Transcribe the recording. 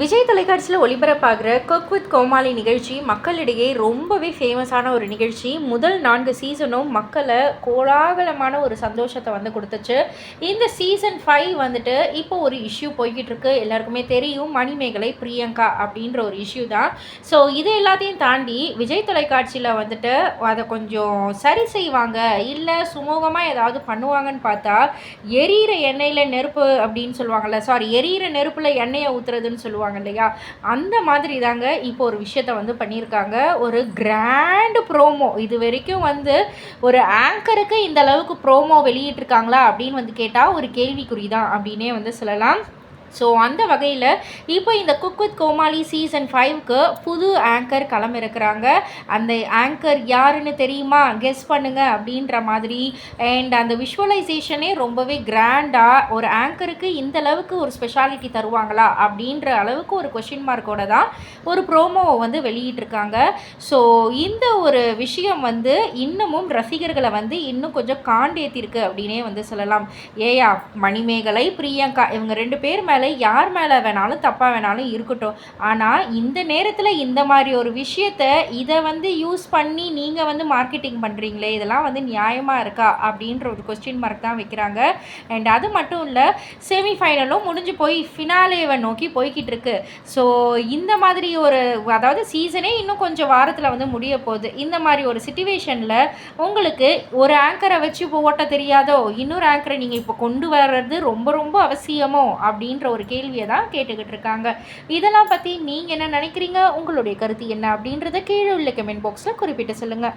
விஜய் தொலைக்காட்சியில் ஒளிபரப்பாகிற cook with கோமாளி நிகழ்ச்சி மக்களிடையே ரொம்பவே ஃபேமஸான ஒரு நிகழ்ச்சி. முதல் நான்கு சீசனும் மக்களை கோலாகலமான ஒரு சந்தோஷத்தை வந்து கொடுத்துச்சு. இந்த சீசன் ஃபைவ் வந்துட்டு இப்போ ஒரு இஷ்யூ போய்கிட்டு இருக்கு. எல்லாருக்குமே தெரியும் மணிமேகலை பிரியங்கா அப்படின்ற ஒரு இஷ்யூ தான். ஸோ இது எல்லாத்தையும் தாண்டி விஜய் தொலைக்காட்சியில் வந்துட்டு அதை கொஞ்சம் சரி செய்வாங்க இல்லை சுமூகமாக ஏதாவது பண்ணுவாங்கன்னு பார்த்தா எரியிற எண்ணெயில் நெருப்பு அப்படின்னு சொல்லுவாங்கள்ல சாரி எரியிற நெருப்பில் எண்ணெயை ஊற்றுறதுன்னு சொல்லுவாங்க. இல்லையா? அந்த மாதிரி தாங்க இப்போ ஒரு விஷயத்த வந்து பண்ணியிருக்காங்க. ஒரு கிராண்டு ப்ரோமோ இது வரைக்கும் வந்து ஒரு ஆங்கருக்கு இந்த அளவுக்கு ப்ரோமோ வெளியிட்டிருக்காங்களா அப்படின்னு வந்து கேட்டால் ஒரு கேள்விக்குறி தான் அப்படின்னே வந்து சொல்லலாம். ஸோ அந்த வகையில் இப்போ இந்த குக் வித் கோமாளி சீசன் ஃபைவ்க்கு புது ஆங்கர் இருக்கிறாங்க அந்த ஆங்கர் யாருன்னு தெரியுமா? கெஸ் பண்ணுங்க அப்படின்ற மாதிரி. அண்ட் அந்த விஷுவலைசேஷனே ரொம்பவே கிராண்டாக ஒரு ஆங்கருக்கு இந்த அளவுக்கு ஒரு ஸ்பெஷாலிட்டி தருவாங்களா? அப்படின்ற அளவுக்கு ஒரு கொஷின் மார்க்கோட தான் ஒரு ப்ரோமோவை வந்து வெளியிட்டிருக்காங்க. ஸோ இந்த ஒரு விஷயம் வந்து இன்னமும் ரசிகர்களை வந்து இன்னும் கொஞ்சம் காண்டேத்திருக்கு அப்படின்னே வந்து சொல்லலாம். ஏயா மணிமேகலை பிரியங்கா இவங்க ரெண்டு பேர் மேலே யார் மேலே வேணாலும் தப்பாக வேணாலும் இருக்கட்டும். ஆனால் இந்த நேரத்தில் இந்த மாதிரி ஒரு விஷயத்த இதை வந்து யூஸ் பண்ணி நீங்கள் வந்து மார்க்கெட்டிங் பண்ணுறீங்களே இதெல்லாம் வந்து நியாயமாக இருக்கா? அப்படின்ற ஒரு கொஸ்டின் மார்க் தான் வைக்கிறாங்க. அண்ட் அது மட்டும் இல்லை செமிஃபைனலும் முடிஞ்சு போய் ஃபினாலேவை நோக்கி போய்கிட்டு இருக்கு. ஸோ இந்த மாதிரி ஒரு அதாவது சீசனே இன்னும் கொஞ்சம் வாரத்தில் வந்து முடிய போகுது. இந்த மாதிரி ஒரு சுச்சுவேஷனில் உங்களுக்கு ஒரு ஆங்கரை வச்சு இப்போ ஓட்ட தெரியாதோ இன்னொரு ஆங்கரை நீங்கள் இப்போ கொண்டு வர்றது ரொம்ப ரொம்ப அவசியமோ? அப்படின்ற ஒரு கேள்வியை தான் கேட்டுக்கிட்டு இருக்காங்க. இதெல்லாம் பற்றி நீங்கள் என்ன நினைக்கிறீங்க? உங்களுடைய கருத்து என்ன அப்படின்றத கீழே உள்ள கமெண்ட் பாக்ஸில் குறிப்பிட்டு சொல்லுங்கள்